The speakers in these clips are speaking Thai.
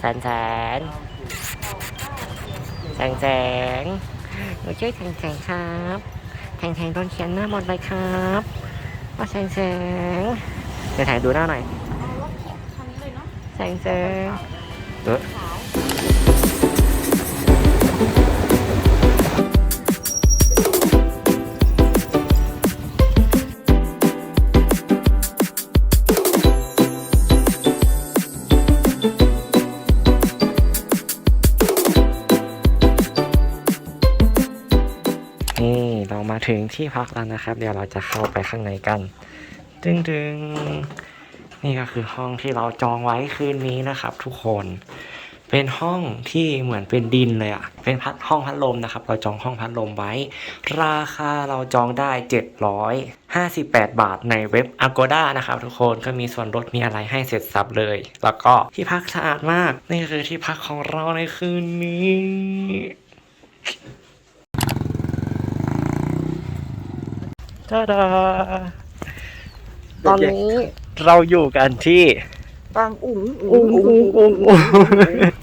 แสนแสนแสงแสงหนูชื่อแสงแสงครับแสงแสงโดนเขียนหน้าหมดเลยครับว่าแสงแสงเดี๋ยวถ่ายดูหน้าหน่อยแสงแสงเออ ถึงที่พักแล้วนะครับ เดี๋ยวเราจะเข้าไปข้างในกันดึงดึงๆนี่ก็คือห้องที่เราจองไว้คืนนี้นะครับ ทุกคน เป็นห้องที่เหมือนเป็นดินเลยอะเป็นพัดห้องพัดลมนะครับ เราจองห้องพัดลมไว้ ราคาเราจองได้ 758 บาทในเว็บ Agoda นะครับ ทุกคนก็มีส่วนลดมีอะไรให้เสร็จสับเลย แล้วก็ที่พักสะอาดมาก นี่คือที่พักของเราในคืนนี้ ตาดาตอนนี้ เราอยู่กันที่บางอุ๋งอุ้งอุ้งอุ้งอุ้ง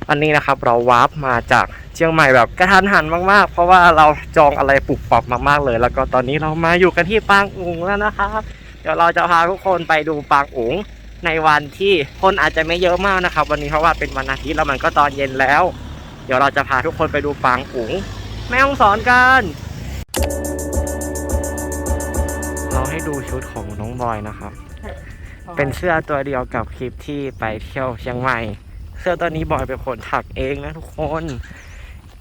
อันนี้นะครับ เราวาร์ปมาจากเชียงใหม่แบบกระทันหันมากๆ เพราะว่าเราจองอะไรปรับปรับมากๆเลย แล้วก็ตอนนี้เรามาอยู่กันที่ปางอุ๋งแล้วนะครับ เดี๋ยวเราจะพาทุกคนไปดูปางอุ๋งในวันที่คนอาจจะไม่เยอะมากนะครับ วันนี้เพราะว่าเป็นวันอาทิตย์แล้วมันก็ตอนเย็นแล้ว เดี๋ยวเราจะพาทุกคนไปดูปางอุ๋งแม่ห้องสอนกัน ให้ดูชุดของน้องบอยนะครับ เป็นเสื้อตัวเดียวกับคลิปที่ไปเที่ยวเชียงใหม่ เสื้อตัวนี้บอยเป็นคนถักเองนะทุกคน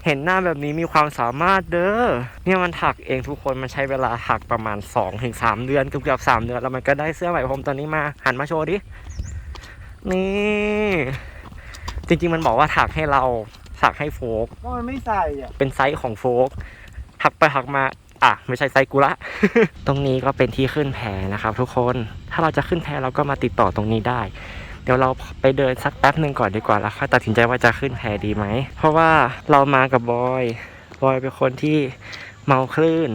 เห็นหน้าแบบนี้มีความสามารถเด้อ เนี่ยมันถักเองทุกคนมันใช้เวลาถักประมาณ2-3ถึง3เดือนเกือบเกือบๆ3เดือนแล้วมันก็ได้เสื้อไหมพรมตัวนี้มา หันมาโชว์ดิ นี่ จริงๆมันบอกว่าถักให้เราถักให้โฟกก็มันไม่ใส่อะ เป็นไซส์ของโฟกหักไปหักมา อะไม่ใช่ไซกูละตรงนี้ก็เป็นที่ขึ้นแพนะครับ ทุกคน ถ้าเราจะขึ้นแพเราก็มาติดต่อตรงนี้ได้ เดี๋ยวเราไปเดินสักแป๊บหนึ่งก่อนดีกว่าแล้วค่อยตัดสินใจว่าจะขึ้นแพดีไหม เพราะว่าเรามากับบอย บอยเป็นคนที่เมาคลื่น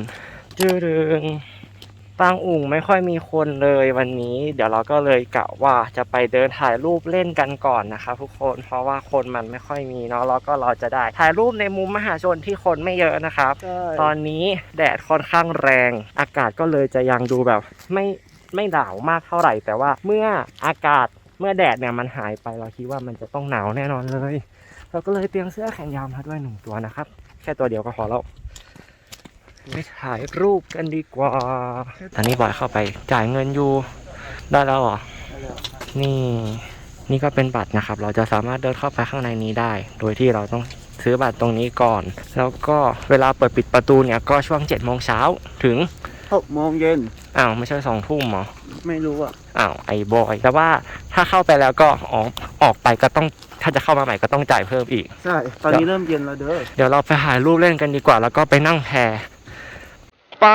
จืดดึง ปางอุ่งไม่ค่อยมีคนเลยวันนี้ เดี๋ยวเราก็เลยกะว่าจะไปเดินถ่ายรูปเล่นกันก่อนนะครับทุกคนเพราะว่าคนมันไม่ค่อยมีเนาะแล้วก็เราจะได้ถ่ายรูปในมุมมหาชนที่คนไม่เยอะนะครับใช่ตอนนี้แดดค่อนข้างแรง อากาศก็เลยจะยังดูแบบ ไม่ไม่หนาวมากเท่าไหร่ แต่ว่าเมื่ออากาศเมื่อแดดเนี่ยมันหายไปเราคิดว่ามันจะต้องหนาวแน่นอนเลย เราก็เลยเตรียมเสื้อแขนยาวมาด้วยหนึ่งตัวนะครับ แค่ตัวเดียวก็พอแล้ว ไปถ่ายรูปกันดีกว่า ตอนนี้บอยเข้าไปจ่ายเงินอยู่ ได้แล้วเหรอ นี่ นี่ก็เป็นบัตรนะครับ เราจะสามารถเดินเข้าไปข้างในนี้ได้ โดยที่เราต้องซื้อบัตรตรงนี้ก่อน แล้วก็เวลาเปิดปิดประตูเนี่ยก็ช่วง7จ็ดโมงเช้าถึงหกโมงเย็น อ้าวไม่ใช่สองทุ่มเหรอ ไม่รู้อะ อ้าวไอ้บอย แต่ว่าถ้าเข้าไปแล้วก็ออกออกไปก็ต้องถ้าจะเข้ามาใหม่ก็ต้องจ่ายเพิ่มอีก ใช่ ตอนนี้เริ่มเย็นแล้วเด้อ เดี๋ยวเราไปถ่ายรูปเล่นกันดีกว่า แล้วก็ไปนั่งแพ ไป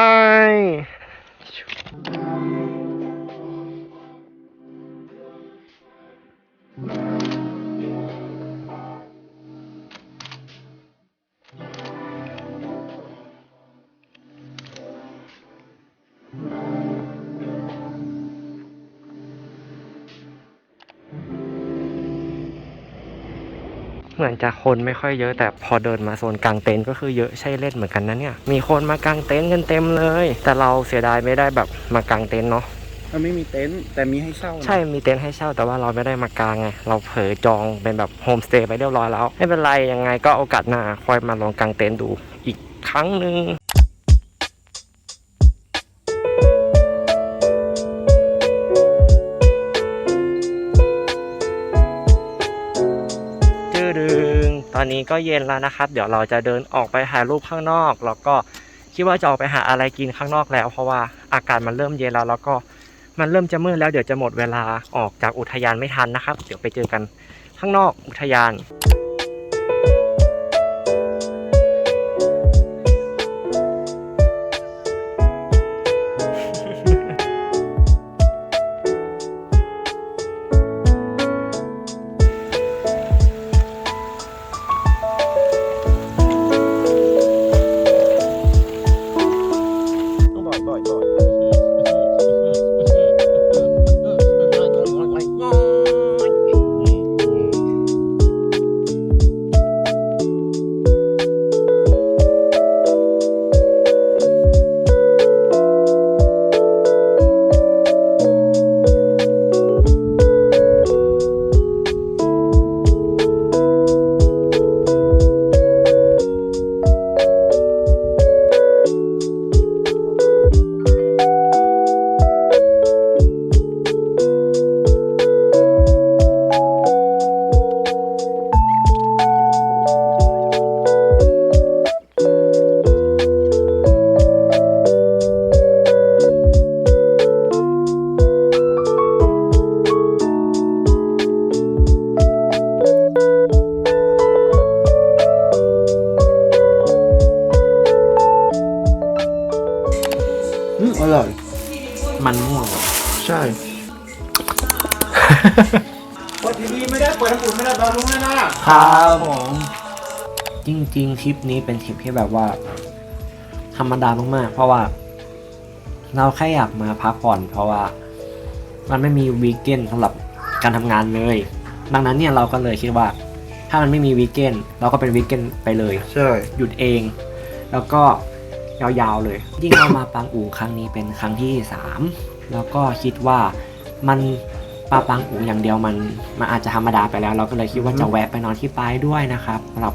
เหมือนจะคนไม่ค่อยเยอะ แต่พอเดินมาโซนกลางเต็นท์ก็คือเยอะใช่เล่นเหมือนกันนะเนี่ย มีคนมากางเต็นท์กันเต็มเลย แต่เราเสียดายไม่ได้แบบมากางเต็นท์เนาะมันไม่มีเต็นท์แต่มีให้เช่านะใช่มีเต็นท์ให้เช่าแต่ว่าเราไม่ได้มากางไงเราเผลอจองเป็นแบบโฮมสเตย์ไปเรียบร้อยแล้วไม่เป็นไรยังไงก็โอกาสหน้าค่อยมาลองกางเต็นท์ดูอีกครั้งหนึ่ง อนนี้ก็เย็นแล้วนะครับ เดี๋ยวเราจะเดินออกไปถ่ายรูปข้างนอก แล้วก็คิดว่าจะออกไปหาอะไรกินข้างนอกแล้ว เพราะว่าอากาศมันเริ่มเย็นแล้ว แล้วก็มันเริ่มจะมืดแล้วเดี๋ยวจะหมดเวลาออกจากอุทยานไม่ทันนะครับ เดี๋ยวไปเจอกันข้างนอกอุทยาน ต้อ มันม่วงใช่ทีวีไม่ได้เปิดทั้งหมดไม่ได้ตอนลุงแน่นะครับผมจริงๆทริปนี้เป็นทริปที่แบบว่า ธรรมดามากๆ เพราะว่า เราแค่อยากมาพักผ่อน เพราะว่า มันไม่มีวีคเกนสำหรับการทำงานเลย ดังนั้นเนี่ยเราก็เลยคิดว่า ถ้ามันไม่มีวีคเกนเราก็เป็นวีคเกนไปเลย ใช่ หยุดเอง แล้วก็ ยาวๆเลยยิ่งเรามาปางอู่ครั้งนี้เป็นครั้งที่สามแล้วก็คิดว่ามันปาปางอู่อย่างเดียวมันมันอาจจะธรรมดาไปแล้ว เราก็เลยคิดว่าจะแวะไปนอนที่ปายด้วยนะครับสำหรับ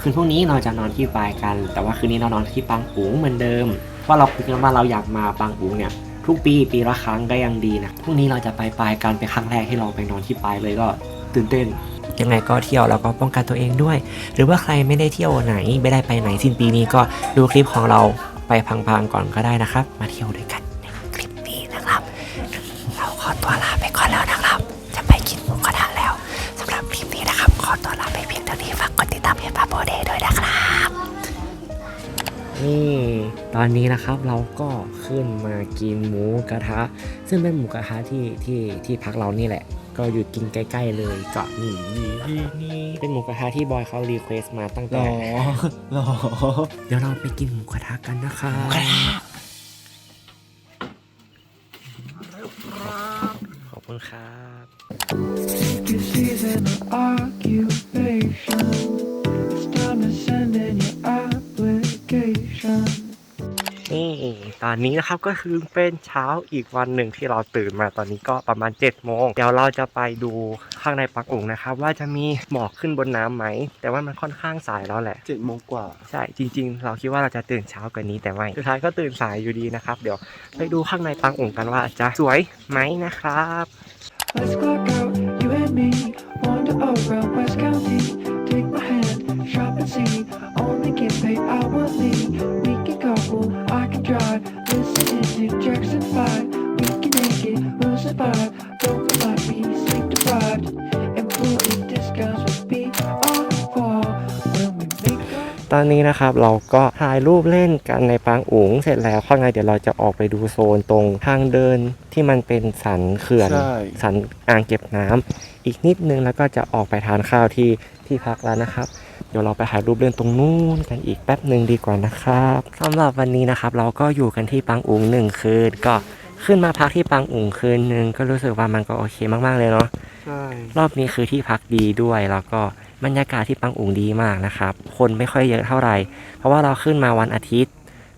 คืนพรุ่งนี้เราจะนอนที่ปายกัน แต่ว่าคืนนี้เรานอนที่ปางอู่เหมือนเดิมเพราะเราคุยกันว่าเราอยากมาปางอู่เนี่ยทุกปีปีละครั้งก็ยังดีนะพรุ่งนี้เราจะไปปายกันเป็นครั้งแรกที่เราไปนอนที่ปายเลยก็ตื่นเต้น ยังไงก็เที่ยวแล้วก็ป้องกันตัวเองด้วย หรือว่าใครไม่ได้เที่ยวไหนไม่ได้ไปไหนสิ้นปีนี้ก็ดูคลิปของเราไปพังๆก่อนก็ได้นะครับ มาเที่ยวด้วยกันในคลิปนี้นะครับ เราขอตัวลาไปก่อนแล้วนะครับ จะไปกินหมูกระทะแล้วสำหรับคลิปนี้นะครับ ขอตัวลาไปเพียงเท่านี้ฝากกดติดตามเพจปาโบเดย์ด้วยนะครับนี่ตอนนี้นะครับเราก็ขึ้นมากินหมูกระทะ ซึ่งเป็นหมูกระทะที่ที่ที่พักเรานี่แหละ ก็อยู่กินใกล้ๆเลยก็นี่นี่นี่เป็นหมูกระทะที่บอยเขารีเควสต์มาตั้งหรแต่อหรอ เดี๋ยวเราไปกินหมูกระทะกันนะคะข ตอนนี้นะครับก็คือเป็นเช้าอีกวันหนึ่งที่เราตื่นมาตอนนี้ก็ประมาณ7จ็ดโมงเดี๋ยวเราจะไปดูข้างในปักอุ่งนะครับ ว่าจะมีหมอกขึ้นบนน้ำไหม แต่ว่ามันค่อนข้างสายแล้วแหละเจ็ดโมงกว่า ใช่จริง ๆ เราคิดว่าเราจะตื่นเช้ากว่านี้แต่ไม่สุดท้ายก็ตื่นสายอยู่ดีนะครับ เดี๋ยวไปดูข้างในปังอุ่งกันว่าจะสวยไหมนะครับ นนี้นะครับเราก็ถ่ายรูปเล่นกันในปางอุ๋งเสร็จแล้วข้างในเดี๋ยวเราจะออกไปดูโซนตรงทางเดินที่มันเป็นสันเขื่อน ใช่ สันอ่างเก็บน้ำอีกนิดนึงแล้วก็จะออกไปทานข้าวที่ที่พักแล้วนะครับ เดี๋ยวเราไปถ่ายรูปเล่นตรงนู้นกันอีกแป๊บหนึ่งดีกว่านะครับสำหรับวันนี้นะครับ เราก็อยู่กันที่ปางอุ๋งหนึ่งคืนก็ขึ้นมาพักที่ปางอุ๋งคืนหนึ่งก็รู้สึกว่ามันก็โอเคมากๆเลยเนาะ ใช่ รอบนี้คือที่พักดีด้วยแล้วก็ บรรยากาศที่ปังอุ๋งดีมากนะครับ คนไม่ค่อยเยอะเท่าไหร่ เพราะว่าเราขึ้นมาวันอาทิตย์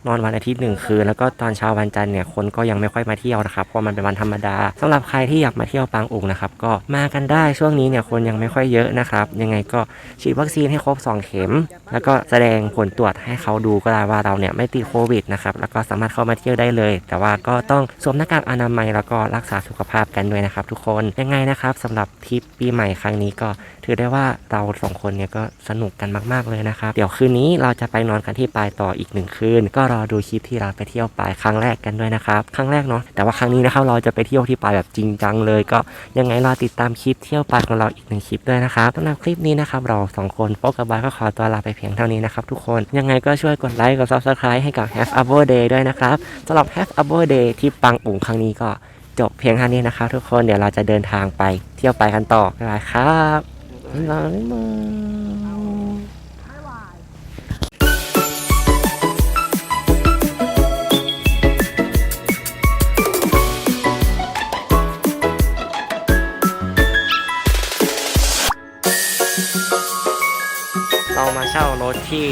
นอนวันอาทิตย์หนึ่งคืน แล้วก็ตอนเช้าวันจันทร์เนี่ยคนก็ยังไม่ค่อยมาเที่ยวนะครับ เพราะมันเป็นวันธรรมดาสำหรับใครที่อยากมาเที่ยวปางอุ๋งนะครับก็มากันได้ช่วงนี้เนี่ยคนยังไม่ค่อยเยอะนะครับ ยังไงก็ฉีดวัคซีนให้ครบ 2 เข็ม แล้วก็แสดงผลตรวจให้เขาดูก็ได้ว่าเราเนี่ยไม่ติดโควิดนะครับ แล้วก็สามารถเข้ามาเที่ยวได้เลย แต่ว่าก็ต้องสวมหน้ากากอนามัยแล้วก็รักษาสุขภาพกันด้วยนะครับ ทุกคน ยังไงนะครับสำหรับทริปปีใหม่ครั้งนี้ก็ อได้ว่าเราสองคนเนี่ยก็สนุกกันมาก ๆเลยนะครับ เดี๋ยวคืนนี้เราจะไปนอนกันที่ปลายต่ออีกหนึ่งคืน ก็รอดูคลิปที่เราไปเที่ยวปลายครั้งแรกกันด้วยนะครับครั้งแรกเนาะแต่ว่าครั้งนี้นะครับเราจะไปเที่ยวที่ปลายแบบจริงจังเลย ก็ยังไงรอติดตามคลิปเที่ยวปลายของเราอีกหนึ่งคลิปด้วยนะครับสำหรับคลิปนี้นะครับเราสองคนโป๊กกับบายก็ขอตัวลาไปเพียงเท่านี้นะครับทุกคนยังไงก็ช่วยกดไลค์กด subscribe ให้กับ Have a b o Day ด้วยนะครับสำหรับ Have a b o Day ที่ปังอุ่งครั้งนี้ก็จบเพียงเท่านี้นะครับทุกคนเดี๋ยวเราจะเดินทางไปเที่ยวไปกันต่อบ๊ายบายครับ บ๊ายบายบ๊าเรามาเช่ารถที่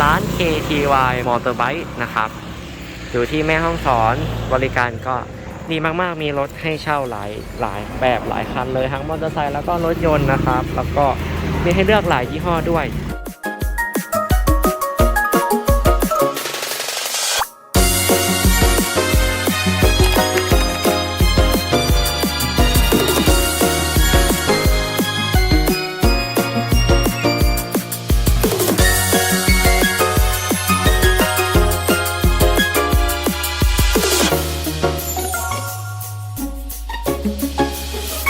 ร้าน KTY Motorbike นะครับ อยู่ที่แม่ห้องสอนบริการก็ ดีมากๆ มีรถให้เช่าหลายหลายแบบหลายคันเลยทั้งมอเตอร์ไซค์แล้วก็รถยนต์นะครับ แล้วก็มีให้เลือกหลายยี่ห้อด้วย